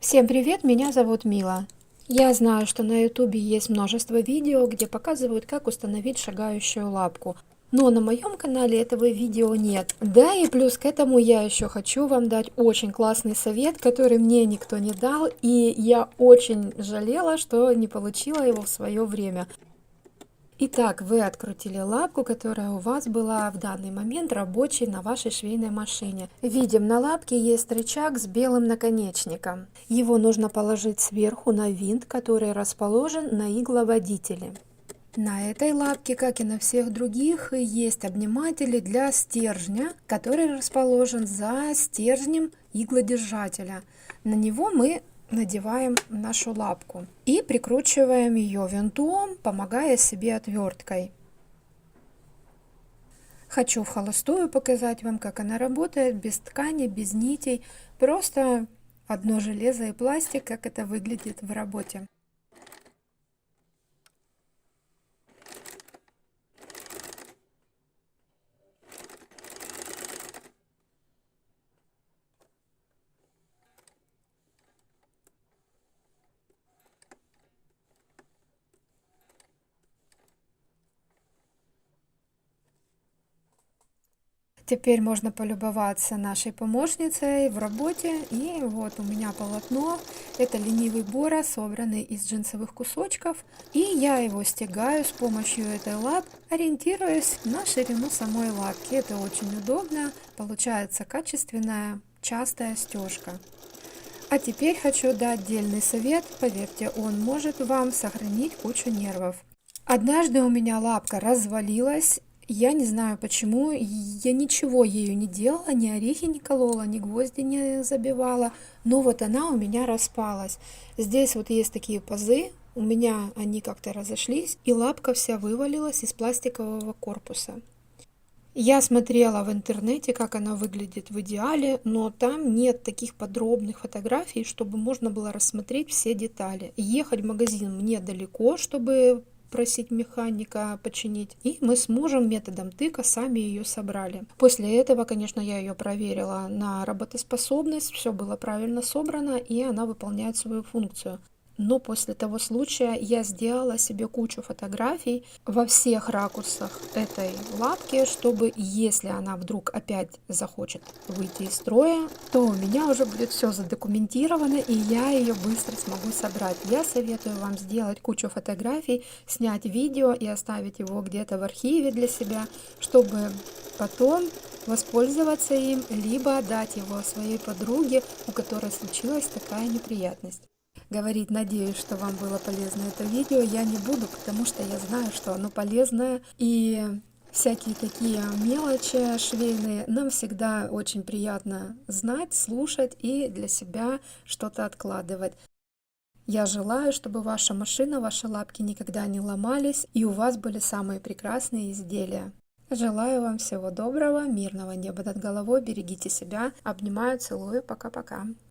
Всем привет, меня зовут Мила. Я знаю, что на ютубе есть множество видео, где показывают, как установить шагающую лапку. Но на моем канале этого видео нет. Да и плюс к этому я еще хочу вам дать очень классный совет, который мне никто не дал, и я очень жалела, что не получила его в свое время. Итак, вы открутили лапку, которая у вас была в данный момент рабочей на вашей швейной машине. Видим, на лапке есть рычаг с белым наконечником. Его нужно положить сверху на винт, который расположен на игловодителе. На этой лапке, как и на всех других, есть обниматели для стержня, который расположен за стержнем иглодержателя. На него мы надеваем нашу лапку и прикручиваем ее винтом, помогая себе отверткой. Хочу в холостую показать вам, как она работает, без ткани, без нитей, просто одно железо и пластик, как это выглядит в работе. Теперь можно полюбоваться нашей помощницей в работе. И вот у меня полотно. Это ленивый бора, собранный из джинсовых кусочков. И я его стягаю с помощью этой лап, ориентируясь на ширину самой лапки. Это очень удобно. Получается качественная частая стежка. А теперь хочу дать отдельный совет. Поверьте, он может вам сохранить кучу нервов. Однажды у меня лапка развалилась, я не знаю почему, я ничего ею не делала, ни орехи не колола, ни гвозди не забивала, но вот она у меня распалась. Здесь вот есть такие пазы, у меня они как-то разошлись, и лапка вся вывалилась из пластикового корпуса. Я смотрела в интернете, как она выглядит в идеале, но там нет таких подробных фотографий, чтобы можно было рассмотреть все детали. Ехать в магазин мне далеко, чтобы просить механика починить. И мы с мужем методом тыка сами ее собрали. После этого, конечно, я ее проверила на работоспособность, все было правильно собрано, и она выполняет свою функцию. Но после того случая я сделала себе кучу фотографий во всех ракурсах этой лапки, чтобы если она вдруг опять захочет выйти из строя, то у меня уже будет все задокументировано и я ее быстро смогу собрать. Я советую вам сделать кучу фотографий, снять видео и оставить его где-то в архиве для себя, чтобы потом воспользоваться им, либо отдать его своей подруге, у которой случилась такая неприятность говорить, надеюсь, что вам было полезно это видео, я не буду, потому что я знаю, что оно полезное. И всякие такие мелочи швейные нам всегда очень приятно знать, слушать и для себя что-то откладывать. Я желаю, чтобы ваша машина, ваши лапки никогда не ломались, и у вас были самые прекрасные изделия. Желаю вам всего доброго, мирного неба над головой, берегите себя. Обнимаю, целую, пока-пока.